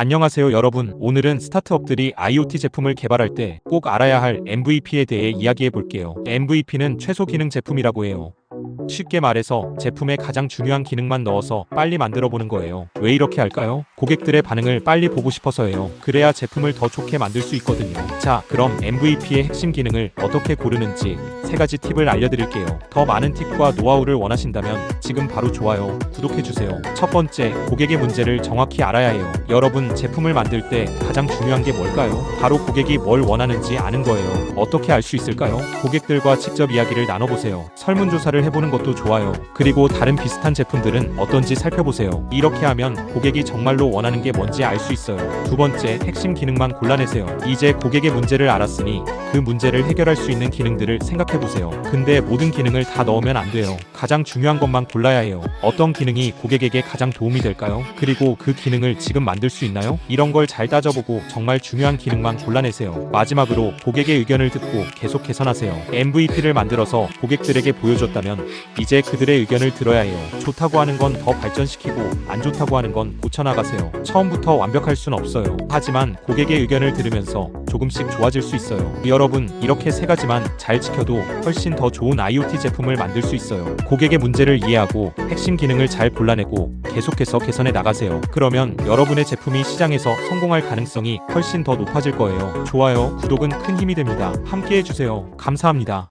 안녕하세요 여러분. 오늘은 스타트업들이 IoT 제품을 개발할 때 꼭 알아야 할 MVP에 대해 이야기해 볼게요. MVP는 최소 기능 제품이라고 해요. 쉽게 말해서 제품에 가장 중요한 기능만 넣어서 빨리 만들어 보는 거예요. 왜 이렇게 할까요? 고객들의 반응을 빨리 보고 싶어서예요. 그래야 제품을 더 좋게 만들 수 있거든요. 자 그럼 MVP의 핵심 기능을 어떻게 고르는지 세 가지 팁을 알려드릴게요. 더 많은 팁과 노하우를 원하신다면 지금 바로 좋아요 구독해 주세요. 첫 번째 고객의 문제를 정확히 알아야 해요. 여러분 제품을 만들 때 가장 중요한 게 뭘까요? 바로 고객이 뭘 원하는지 아는 거예요. 어떻게 알 수 있을까요? 고객들과 직접 이야기를 나눠보세요. 설문조사를 해보는 것도 좋아요. 그리고 다른 비슷한 제품들은 어떤지 살펴보세요. 이렇게 하면 고객이 정말로 원하는 게 뭔지 알 수 있어요. 두 번째 핵심 기능만 골라내세요. 이제 고객의 문제를 알았으니 그 문제를 해결할 수 있는 기능들을 생각해 보세요. 근데 모든 기능을 다 넣으면 안 돼요. 가장 중요한 것만 골라야 해요. 어떤 기능이 고객에게 가장 도움이 될까요? 그리고 그 기능을 지금 만들 수 있나요? 이런 걸 잘 따져보고 정말 중요한 기능만 골라내세요. 마지막으로 고객의 의견을 듣고 계속 개선하세요. MVP를 만들어서 고객들에게 보여줬다면 이제 그들의 의견을 들어야 해요. 좋다고 하는 건 더 발전시키고 안 좋다고 하는 건 고쳐나가세요. 처음부터 완벽할 순 없어요. 하지만 고객의 의견을 들으면서 조금씩 좋아질 수 있어요. 여러분, 이렇게 세 가지만 잘 지켜도 훨씬 더 좋은 IoT 제품을 만들 수 있어요. 고객의 문제를 이해하고 핵심 기능을 잘 골라내고 계속해서 개선해 나가세요. 그러면 여러분의 제품이 시장에서 성공할 가능성이 훨씬 더 높아질 거예요. 좋아요, 구독은 큰 힘이 됩니다. 함께 해주세요. 감사합니다.